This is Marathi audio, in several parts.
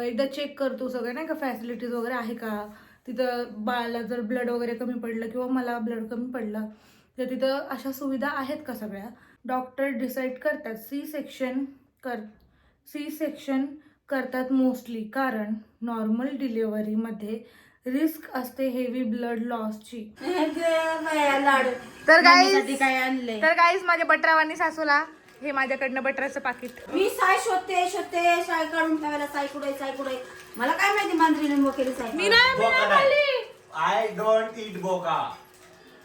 एकदा चेक करतो सगळं नाही का? फॅसिलिटीज वगैरे आहे का? तिथं बाळाला जर ब्लड वगैरे कमी पडलं किंवा मला ब्लड कमी पडलं तर तिथं अशा सुविधा आहेत का सगळ्या? डॉक्टर डिसाईड करतात. सी सेक्शन कर सी सेक्शन करतात मोस्टली कारण नॉर्मल डिलिव्हरीमध्ये रिस्क असते हेवी ब्लड लॉसची तर मम्मीसाठी काय आणलंय? तर काहीच माझ्या बटरावानी सासूला हे माझ्याकडनं बटराचं पाकिट. मी साय शोधते शोधते साय काढून ठेवायला साय कुठे साय कुठे मला काय माहिती मांजरीने मोकेली साय मी नाही मी नाही खाल्ली. आय डोंट इट बोका.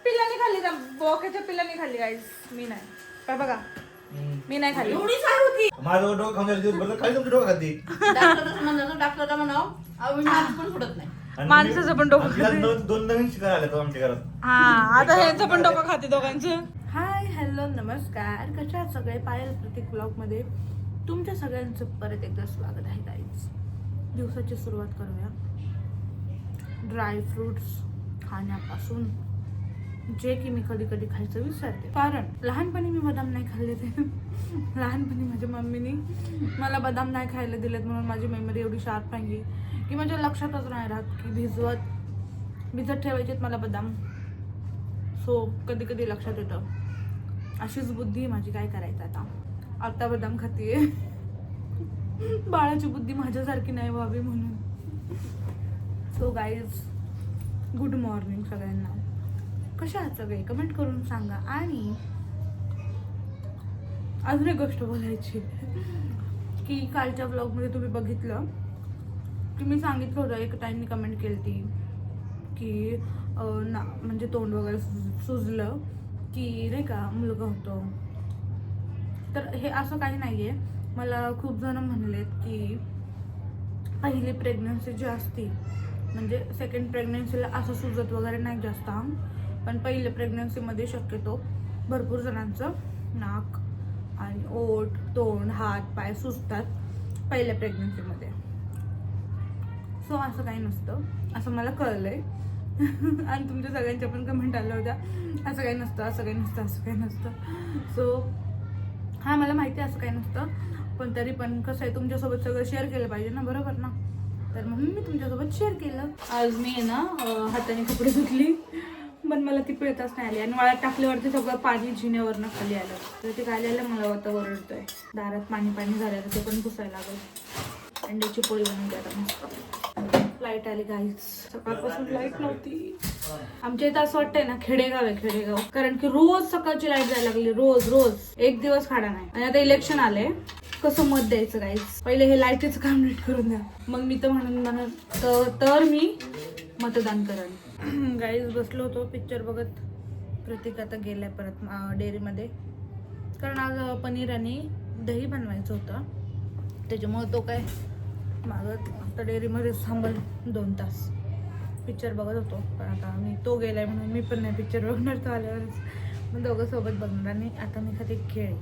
पिल्लाने खाल्ली का बोक्याच्या पिल्लाने खाल्ली गाईज मी नाही. काय बघा मी नाही खाल्ली. एवढी साय होती. माझं डोकं खाऊन दिवस बरं खाली तुमचं डोकं खाती डॉक्टरचं म्हणलं डॉक्टरला म्हणाव अविनाश पण फुटत नाही. माणसाचं पण डोकं घरात दोन दोन नवीन शिकार आले तो आमच्या घरात. हा आता ह्यांचं पण डोकं खाते दोघांचं. हॅलो नमस्कार. कशा सगळे? पायल प्रत्येक ब्लॉगमध्ये तुमच्या सगळ्यांचं परत एकदा स्वागत आहे गाईज दिवसाची सुरुवात करूया. ड्रायफ्रूट्स खाण्यापासून जे की मी कधी कधी खायचं विसरते. कारण लहानपणी मी बदाम नाही खाल्ले ते. लहानपणी माझ्या मम्मीनी मला बदाम नाही खायला दिलेत म्हणून माझी मेमरी एवढी शार्प आहे की माझ्या लक्षातच नाही राहत की भिजवत भिजत ठेवायचेत मला बदाम. सो कधी कधी लक्षात येतं. अशीच बुद्धी आहे माझी काय करायचं आता? आता बदाम खाते बाळाची बुद्धी माझ्यासारखी नाही व्हावी म्हणून. सो गाईज गुड मॉर्निंग सगळ्यांना. कशा आहात सगळे? कमेंट करून सांगा. आणि अजून एक गोष्ट बोलायची. की कालच्या ब्लॉगमध्ये तुम्ही बघितलं. की मी सांगितलं होतं एक टाईमनी कमेंट केली ती की ना म्हणजे तोंड वगैरे सुज- सुजलं. की नाही का मुलगा होतो. तर हे असं काही नाही आहे मला खूप जण म्हणलेत की पहिली प्रेग्नन्सी जी असती म्हणजे सेकंड प्रेग्नन्सीला असं सुजत वगैरे नाही जास्त. अंग पण पहिल्या प्रेग्नन्सीमध्ये शक्यतो भरपूर जणांचं नाक आणि ओठ तोंड हात पाय सुजतात पहिल्या प्रेग्नन्सीमध्ये सो असं काही नसतं. असं मला कळलं आहे आणि तुमच्या सगळ्यांच्या पण कमेंट आल्या होत्या. असं काही नसतं असं काही नसतं असं काही नसतं. सो हां मला माहिती आहे असं काही नसतं. पण तरी पण कसं आहे तुमच्यासोबत सगळं शेअर केलं पाहिजे ना बरोबर ना? तर म्हणून मी तुमच्यासोबत शेअर केलं. आज मी आहे ना हाताने कपडे धुतली. पण मला ती पिळताच नाही आली. आणि मला टाकल्यावरती सगळं पाणी जिन्यावरनं खाली आलं. तर ते खाली आलं मला आता ओरडतोय दारात पाणी पाणी झालं तर ते पण पुसायला लागलं. अंड्याची पोळी बनवून आता मस्त. लाइट आली गाईच सकाळपासून लाइट नव्हती. आमच्या इथं असं वाटतंय ना खेडेगाव आहे खेडेगाव. कारण की रोज सकाळची लाइट जायला लागली रोज रोज. एक दिवस खाडा नाही. आणि आता इलेक्शन आले. कसं मत द्यायचं गाईस पहिले हे लाईटीचं काम नीट करून द्या. मग मी तर म्हणून म्हणत तर- तर मी मतदान करेन. गाईज बसलो होतो पिक्चर बघत. प्रतीक आता गेलाय परत डेअरीमध्ये. कारण आज पनीर आणि दही बनवायचं होतं. त्याच्यामुळे तो काय मागत आता डेअरीमध्ये थांबल दोन तास. पिक्चर बघत होतो पण आता मी तो गेला आहे म्हणून मी पण नाही पिक्चर बघणार तो आल्यावरच. मग दोघं सोबत बघणार आणि आता मी खाते खेळ.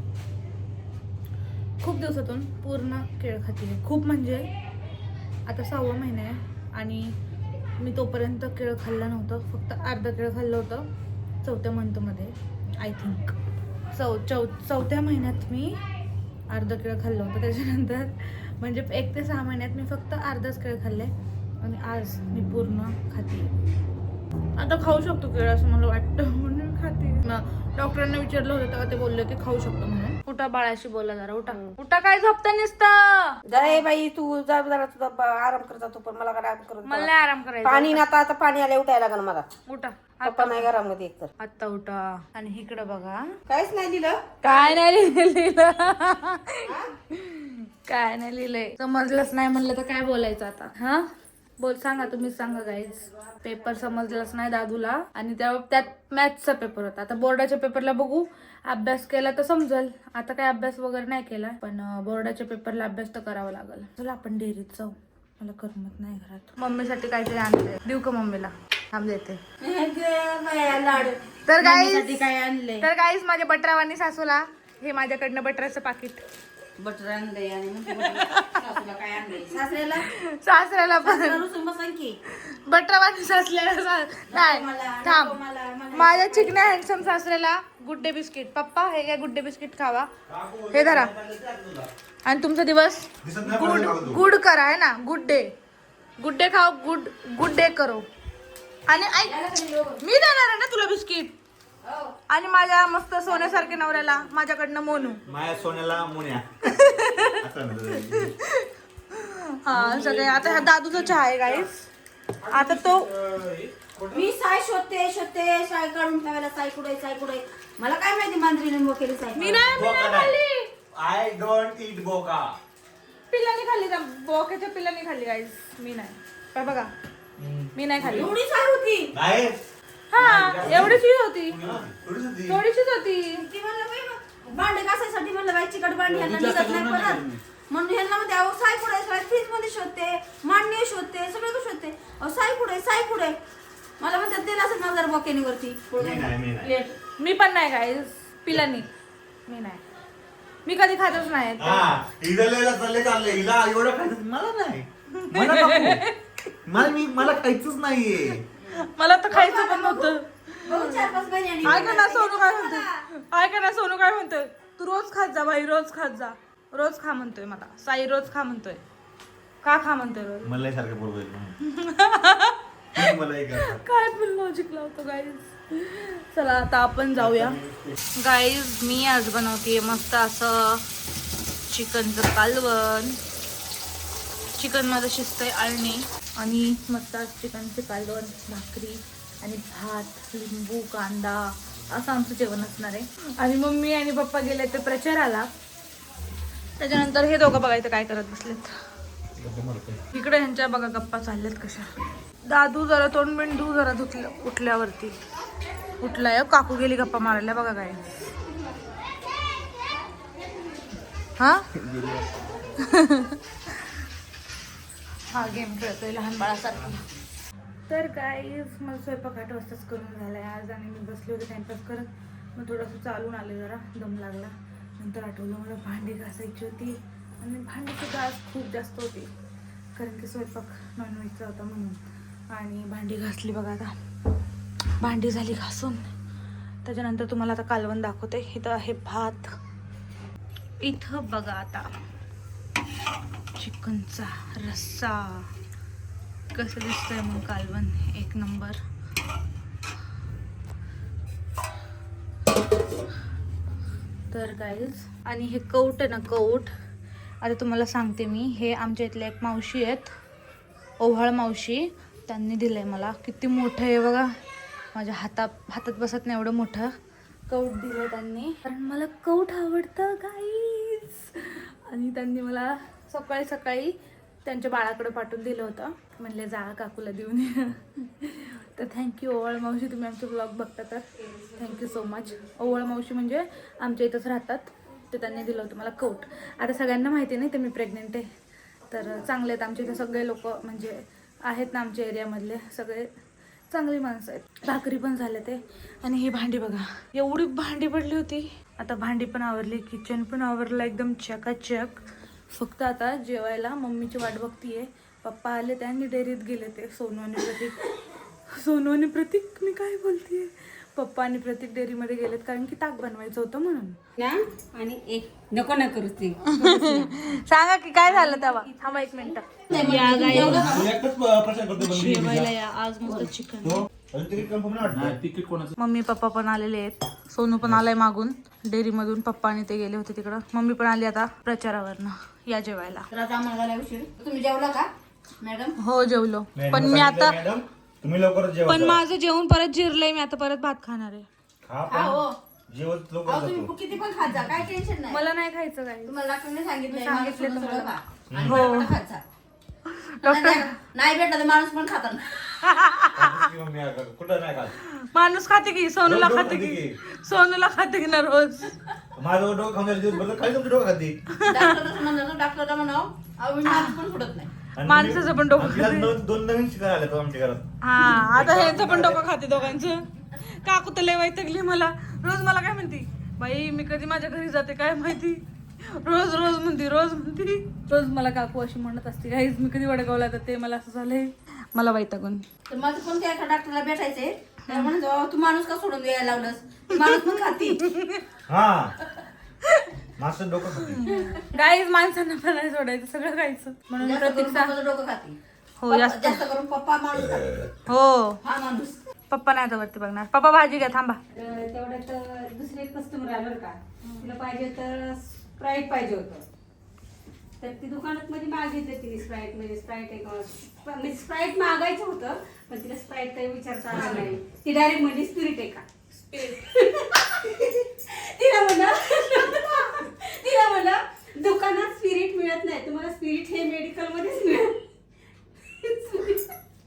खूप दिवसातून पूर्ण केळ खाते. खूप म्हणजे आता सहावा महिना आहे आणि मी तोपर्यंत केळ खाल्लं नव्हतं. फक्त अर्धा केळ खाल्लं होतं चौथ्या मंथमध्ये आय थिंक चौ चौ चौथ्या महिन्यात मी अर्धा केळ खाल्लं होतं. त्याच्यानंतर म्हणजे एक ते सहा महिन्यात मी फक्त अर्धाच केळ खाल्ले आणि आज मी पूर्ण खाते. आता खाऊ शकतो केळ असं मला वाटतं म्हणून खाते. डॉक्टरांना विचारलं होतं तेव्हा ते बोलले की खाऊ शकतो म्हणून. उठा बाळाशी बोला जरा उठा. उठा काय झोपता नुसतं? जाय बाई तू जा जरा तुझा ब- आराम करत जातो पण मला काय आराम करत मला नाही आराम करायचा पाणी ना आता आता पाणी आलं उठायला लागलं मला. उठा. पप्पा नाही घरामध्ये एक तर. आत्ता उठा. आणि इकडं बघा. काहीच नाही दिलं काय नाही लिहिलं. काय नाही लिहिलंय. समजलंच नाही म्हणलं तर काय बोलायचं आता? हा? बोल सांगा तुम्ही सांगा गाईज पेपर समजलाच नाही दादूला. आणि त्या त्यात मॅथ्सचा पेपर होता. आता बोर्डाच्या पेपरला बघू. अभ्यास केला तर समजल. आता काय अभ्यास वगैरे नाही केला. पण बोर्डाच्या पेपरला अभ्यास तर करावा लागेल. चला आपण डेअरीत जाऊ. मला करमत नाही घरात. मम्मीसाठी काहीतरी आणते. देऊ का मम्मीला? थांब देते. लाड तर काय गाईज माझ्या बटरावानी सासूला हे माझ्याकडनं बटराचं पाकिट. बटर आणलंय आणि म्हणते बटर- सासूला काय आणलंय? सासऱ्याला? सासऱ्याला पण. सासरा रुसून बसन की. बटरवाणी सासऱ्याला सा- नाही मला, थांब. नको मला, मला. माझ्या चिकण्या हँडसम सासऱ्याला गुड डे बिस्किट. पप्पा हे घ्या गुड डे बिस्किट खावा. हे धरा. आणि तुमचा दिवस दिसत नाही गुड. गुड करा आहे ना? गुड डे गुड डे खाओ गुड गुड डे करो. आणि ऐक याला कधी लोक? मी देणार आहे ना तुला बिस्किट? हो. आणि माझ्या मस्त सोन्यासारख्या नवऱ्याला माझ्याकडनं मोनू. माया सोन्याला मुन्या. हा सगळे. आता ह्या दादूचा चहा आहे गाईस आता तो मी साय शोधते शोधते. साय काढून ठेवायला साय कुठे साय कुठे मला काय माहिती मांजरीने मोकेली साय. मी नाही मी नाही खाल्ली. आय डोंट इट बोका. पिल्लांनी खाल्ली त्या बोक्याच्या पिल्लांनी खाल्ली गाईस मी नाही. काय बघा. मी नाही खाल्ली. एवढी साय होती. नाही हा एवढीच ही होती. थोडीशीच होती. ती म्हणलं बाई भांडे घासायसाठी म्हणलं बाई चिकट भांडी ह्यांना निघत नाही परत म्हणून ह्यांना म्हणते अहो साय कुठे साय फ्रीजमध्ये शोधते मांडणी शोधते सगळं शोधते? अहो साय कुठे साय कुठे मला म्हणतात ते असं नजर बकेनी वरती मी नाही मी नाही. मी पण नाही गाईस पिल्लांनी मी नाही. मी कधी खातच नाही. हा चालले चालले. हिला एवढं खायचं मला नाही. मला मी मला खायचंच नाहीये. मला तर खायचं पण नव्हतं. ऐका ना सोनू काय म्हणतोय? ऐका ना सोनू काय म्हणतोय? तू रोज खात जा बाई रोज खात जा. रोज खा म्हणतोय मला. साई रोज खा म्हणतोय. का खा म्हणतोय रोज? मला सारखं. काय पण लॉजिक लावतो गाईज चला आता आपण जाऊया. गाईज मी आज बनवते मस्त असं चिकनचं कालवण. चिकन माझं शिजतंय आळणी आणि मस्त चिकनचे कालवण भाकरी आणि भात लिंबू कांदा असं आमचं जेवण असणार आहे. आणि मम्मी आणि पप्पा गेले ते प्रचाराला. त्याच्यानंतर हे दोघं बघायचं काय करत बसलेत. इकडे ह्यांच्या बघा गप्पा चालल्यात कशा. दादू जरा तोंड धू जरा धुतलं उठल्यावरती. उठलाय काकू गेली गप्पा मारायला बघा काय. हा? हा गेम खेळतोय लहान बाळासारखा. तर काय मला स्वयंपाक आठ वाजताच करून झाला आहे आज आणि मी बसले होते टाइमपास करत. मग थोडंसं चालून आले जरा दम लागला. नंतर आठवलं मला भांडी घासायची होती आणि भांडीची घास खूप जास्त होती कारण की स्वयंपाक नॉनव्हेजचा होता म्हणून. आणि भांडी घासली बघा आता. भांडी झाली घासून. त्याच्यानंतर तुम्हाला आता कालवण दाखवते. इथं आहे भात. इथं बघा आता. चिकनचा रस्सा. कसं दिसतंय मग कालवण? एक नंबर. तर गाईज आणि हे कौट आहे ना कौट. आता तुम्हाला सांगते मी. हे आमच्या इथल्या एक मावशी आहेत. ओव्हाळ मावशी. त्यांनी दिलं आहे मला. किती मोठं आहे बघा. माझ्या हातात हातात बसत नाही एवढं मोठं. कौट दिलं त्यांनी. कारण मला कौट आवडतं गाई आणि त्यांनी मला सकाळी सकाळी त्यांच्या बाळाकडे पाठवून दिलं होतं. म्हणले जा काकूला देऊन तर थँक्यू ओवळ मावशी तुम्ही आमचे ब्लॉग बघता तर. थँक्यू सो मच ओवळ मावशी म्हणजे आमच्या इथंच राहतात. तर त्यांनी दिलं होतं मला कोट आता सगळ्यांना माहिती नाही ते मी प्रेग्नेंट आहे. तर चांगले आहेत आमच्या इथे सगळे लोक म्हणजे आहेत ना आमच्या एरियामधले सगळे. चांगली माणसं आहेत. भाकरी पण झाले ते. आणि ही भांडी बघा. एवढी भांडी पडली होती. आता भांडी पण आवरली किचन पण आवरलं एकदम चकाचक. फक्त आता जेवायला मम्मीची वाट बघतीये. पप्पा आले त्यांनी डेअरीत गेले ते सोनू आणि प्रतीक. सोनू आणि प्रतीक मी काय बोलतीये? पप्पा आणि प्रतीक डेअरीमध्ये गेलेत कारण की ताक बनवायचं होतं म्हणून. ना? आणि एक नको ना करूच ते. सांगा की काय झालं तेव्हा? थांबा एक मिनिट. जेवायला या आज मस्त चिकन. मम्मी पप्पा पण आलेले आहेत. सोनू पण आलाय मागून. डेअरी मधून पप्पा आणि ते गेले होते तिकडं. मम्मी पण आली आता प्रचारावरनं. या जेवायला. तर आता आम्हाला झाला उशीर. तुम्ही जेवला का मॅडम? हो जेवलो. मॅडम पण मी आता मॅडम? तुम्ही लवकरच जेवा पण माझं जेवण परत जिरलंय मी आता परत भात खाणार आहे. खा पण. हो जेवण अहो लवकर तुम्ही जातो किती पण खात जा काय टेन्शन नाही. मला नाही खायचं काय तुम्हाला डॉक्टरने सांगितलं तुम्हाला. हो. बटाटा खात जा. डॉक्टर नाही- नाही भेटलं तर माणूस पण खातात की मम्मी आता. कुठं नाही खात. माणूस खाते की सोनूला खाते की. की. सोनूला खाते की ना रोज. माझं डोकं खाऊन दिवस बदल खाली तुमची डोकं खाते. डॉक्टर म्हणलं डॉक्टरला म्हणाव अहो माणूस पण फुटत नाही. आणि माणसाचं पण डोकं खाते. दोन दोन नवीन शिकायला आले तो आमच्या घरात. हा आता ह्यांचं पण डोकं खाते दोघांचं. काकू तर लय वैतगली मला. रोज मला काय म्हणती? बाई मी कधी माझ्या घरी जाते काय माहिती? रोज रोज म्हणते रोज म्हणते. रोज मला काकू अशी म्हणत असते काहीच मी कधी वडगावला तर ते मला असं झालंय. मला वैतागून. तर माझं पण त्या एका डॉक्टरला भेटायचंय. तर म्हणतो "अहो, तू माणूस का सोडून द्यायला लावलंस? ती माणूस पण खाती. हा. मास्टर डोकं खाते. गाईज माणसांना पण नाही सोडायचं सगळं खायचं. म्हणून जास्त करून प्रतीक्षा पप्पाचं डोकं खाती. हो जास्त जास्त करून पप्पा माणूस खाते. हो. हा माणूस. पप्पा नाही आता वरती बघणार. पप्पा भाजी घ्या थांबा. तर तेवढ्यात दुसरे कस्टमर आलं बरं का? तिला पाहिजे तर स्प्राईट पाहिजे होतं. तर ती दुकानात मध्ये मागितलं तिने स्प्राईट म्हणजे स्प्राईट एक म्हणजे स्प्राईट मागायचं होतं पण तिला स्प्राईट काही विचारता आला नाही. ती डायरेक्ट म्हणजे स्पिरिट आहे का? तिला म्हणा तिला म्हणा दुकानात स्पिरिट मिळत नाही तुम्हाला स्पिरिट हे मेडिकल मध्येच मिळेल.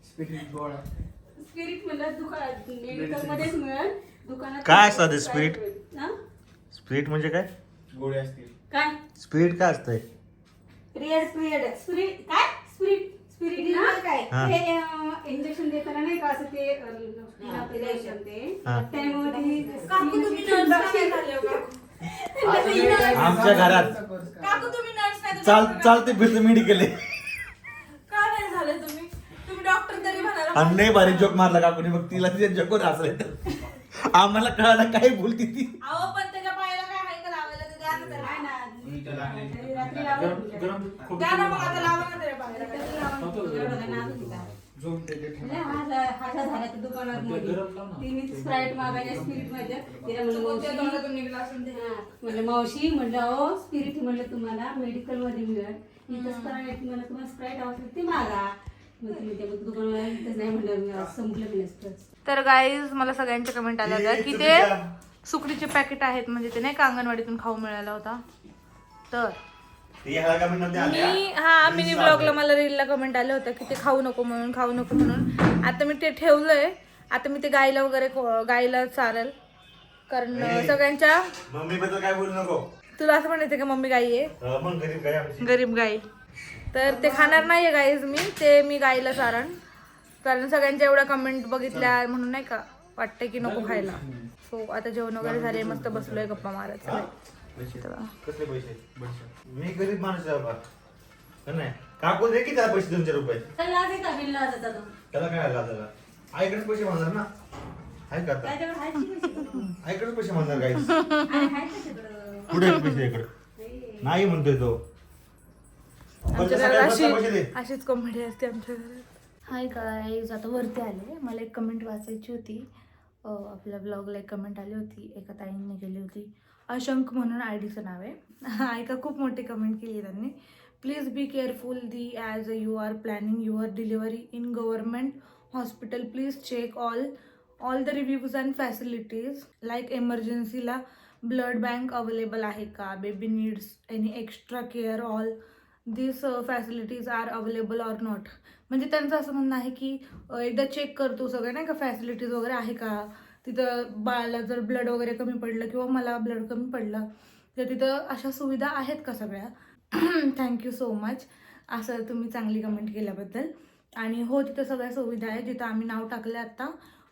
स्पिरिट म्हणलं दुकानात मेडिकल मध्येच मिळेल. दुकानात काय असतं ते spirit? हा? स्पिरिट म्हणजे काय? गोळी असतील. काय? स्पिरिट काय असतंय? पिरियड पिरियड स्पिरिट काय? स्पिरिट स्पिरिट काय? हा. हे इंजेक्शन देताना नाही का असं ते ते? हा. त्यामुळे काकू तुम्ही nurse नाही झाले हो काकू. आमच्या घरात. काकू तुम्ही नर्स नाही चाल चालते फिरते मेडिकल का नाही झाले तुम्ही? तुम्ही डॉक्टर तरी म्हणाला आणि लय भारी जोक मारला काकूने. मग तिला तिच्या जोकवर हसले. आम्हाला कळालं काय बोलती ती. अहो पण त्याच्या पायाला काय आहे का लावायला ते द्या ना त्याला. काय ना उलट्या लागली. तरी रात्री लावत गरम खूप द्या ना मग आता लावा ना? झोन म्हणजे ठेवा. हा हा स्प्राईट स्पिरिटमध्ये. तिला म्हणलं कोणत्या मावशी तोंडातून निघला असेल ते. हा, म्हणलं मावशी म्हणलं अहो स्पिरिट म्हणलं तुम्हाला मेडिकलमध्ये मिळेल. इथं स्प्राईट म्हणलं तुम्हाला स्प्राईट आवडते ते मागा. मग तुम्ही त्या दुकानाला इथंच नाही म्हणलं संपलं मी नसतं तर गाईज मला सगळ्यांचे कमेंट आले होते की ते सुकडीचे पॅकेट आहेत म्हणजे ते नाही का अंगणवाडीतून खाऊ मिळाला होता? तर मी हा मिनी ब्लॉगला मला रीलला कमेंट आलं होतं की ते खाऊ नको म्हणून खाऊ नको म्हणून. आता मी ते ठेवलंय. आता मी ते गायला वगैरे गायला चालेल कारण. सगळ्यांच्या मम्मी बद्दल काय बोलू नको. तुला असं म्हणायचं का मम्मी गाई आहे? गरीब गाई तर ते खाणार नाहीये गाईज मी ते मी गाईला चारण. कारण सगळ्यांच्या एवढ्या कमेंट बघितल्या म्हणून नाही का वाटतं की नको खायला. सो आता जेवण वगैरे झाले मस्त बसलोय गप्पा तेव्हा. कसले पैसे? मी गरीब माणूस आहे बाबा. नाही काकू दे की त्याला पैसे दोनशे रुपये. त्याला काय आईकडेच पैसे मागणार ना? आहे का पैसे? आईकडेच आहेत त्याच्याकडं. कुठे पैसे इकडे? नाही. म्हणतोय तो. अशीच कॉमेडी असते आमच्या घरात. हाय गाईज आता वरती आले. मला एक कमेंट वाचायची होती. आपल्या ब्लॉगला एक कमेंट आली होती. एका ताईंनी केली होती. अशंक म्हणून आय डीचं नाव आहे. ऐका खूप मोठी कमेंट केली त्यांनी. Please be careful the as you are planning your delivery in government hospital please check all all the reviews and facilities like एमर्जन्सीला blood bank available आहे का? Baby needs any extra care all this facilities are available or not म्हणजे त्यांचं असं म्हणणं आहे की एकदा चेक करतो सगळं नाही का? फॅसिलिटीज वगैरे आहे का? तिथं बाळाला जर ब्लड वगैरे कमी पडलं किंवा मला ब्लड कमी पडलं तर तिथं अशा सुविधा आहेत का सगळ्या? थँक्यू सो मच असं तुम्ही चांगली कमेंट केल्याबद्दल. आणि हो तिथं सगळ्या सुविधा आहेत. जिथं आम्ही नाव टाकलं आत्ता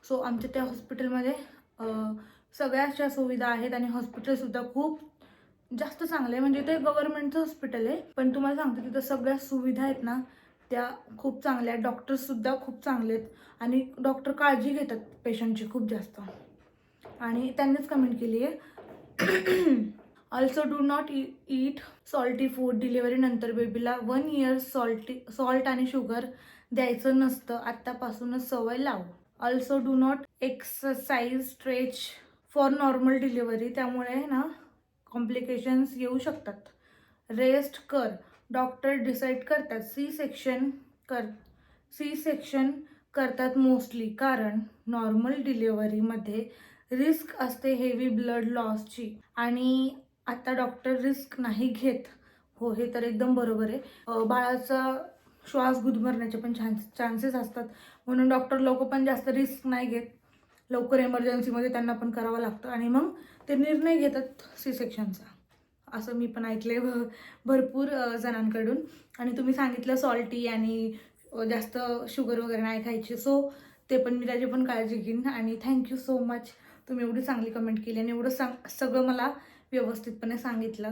सो आमच्या त्या हॉस्पिटलमध्ये सगळ्याच्या सुविधा आहेत आणि हॉस्पिटलसुद्धा खूप जास्त चांगलं आहे. म्हणजे ते गव्हर्नमेंटचं हॉस्पिटल आहे. पण तुम्हाला सांगते तिथं सगळ्या सुविधा आहेत ना त्या खूप चांगल्या आहेत डॉक्टर्ससुद्धा खूप चांगले आहेत आणि डॉक्टर काळजी घेतात पेशंटची खूप जास्त. आणि त्यांनीच कमेंट केली आहे. Also do not eat salty food डिलिव्हरीनंतर बेबीला वन इयर सॉल्टी सॉल्ट आणि शुगर द्यायचं नसतं. आत्तापासूनच सवय लाव. Also do not exercise stretch for normal delivery त्यामुळे ना कॉम्प्लिकेशन्स येऊ शकतात. रेस्ट कर. डॉक्टर डिसाईड करतात. सी सेक्शन कर सी सेक्शन करतात मोस्टली. कारण नॉर्मल डिलिव्हरीमध्ये रिस्क असते हेवी ब्लड लॉसची. आणि आता डॉक्टर रिस्क नाही घेत. हो हे तर एकदम बरोबर आहे. बाळाचा श्वास गुदमरण्याचे पण चान्स चान्सेस असतात. म्हणून डॉक्टर लोक पण जास्त रिस्क नाही घेत. लवकर इमर्जन्सीमध्ये त्यांना पण करावं लागतं. आणि मग ते निर्णय घेतात सी सेक्शनचा. असं मी पण ऐकले भरपूर जणांकडून. आणि तुम्ही सांगितलं सॉल्टी आणि जास्त शुगर वगैरे नाही खायची. सो ते पण मी त्याची पण काळजी घेईन. आणि थँक्यू सो मच तुम्ही एवढी चांगली कमेंट केली आणि एवढं सांग सगळं मला व्यवस्थितपणे सांगितलं.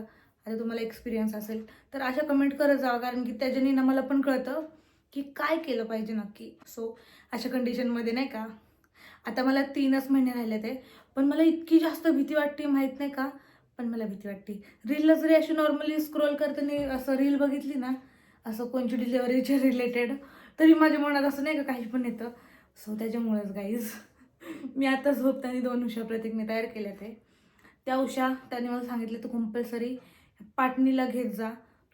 आता तुम्हाला एक्सपिरियन्स असेल. तर अशा कमेंट करत जावं. कारण की त्याच्याने ना मला पण कळतं की काय केलं पाहिजे नक्की. सो अशा कंडिशनमध्ये नाही का? आता मला तीनच महिने राहिले ते पण मला इतकी जास्त भीती वाटते माहीत नाही का? पण मला भीती वाटते. रीलला जरी अशी नॉर्मली स्क्रोल करताना असं रील बघितली ना असं कोणची डिलेवरीच्या रिलेटेड तरी माझ्या मनात असं नाही का काही पण येतं. सो त्याच्यामुळेच गाईज मी आता झोपताना दोन उषा प्रतीकने तयार केल्या ते. त्या उषा त्याने मला सांगितलं तू कंपल्सरी पाटणीला घेत जा.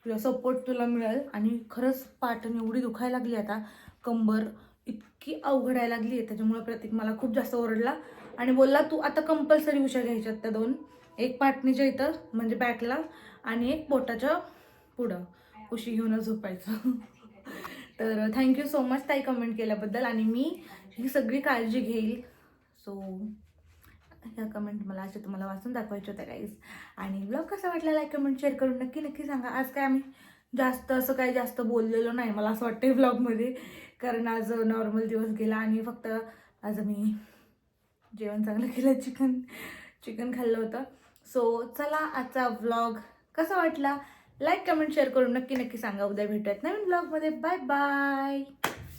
तुला सपोर्ट तुला मिळेल. आणि खरंच पाटण एवढी दुखायला लागली आता. कंबर इतकी अवघडायला लागली आहे त्याच्यामुळे प्रतीक मला खूप जास्त ओरडला आणि बोलला तू आता कंपल्सरी उशा घ्यायच्यात त्या दोन. एक पाटणीच्या इथं म्हणजे बॅकला आणि एक पोटाच्या पुढं. उशी घेऊनच झोपायचं. तर थँक्यू सो मच ताई कमेंट केल्याबद्दल आणि मी ही सगळी काळजी घेईल. सो ह्या कमेंट मला अशा तुम्हाला वाचून दाखवायच्या होत्या काहीच आणि ब्लॉग कसा वाटला लाईक कमेंट शेअर करून नक्की नक्की सांगा. आज काय आम्ही जास्त असं काही जास्त बोललेलो नाही मला असं वाटतं ब्लॉगमध्ये कारण आज नॉर्मल दिवस गेला आणि फक्त आज मी जेवण चांगलं केलं चिकन चिकन खाल्लं होतं. सो चला आजचा व्लॉग कसा वाटला? लाईक कमेंट शेअर करून नक्की नक्की सांगा. उद्या भेटूयात नवीन ब्लॉगमध्ये बाय बाय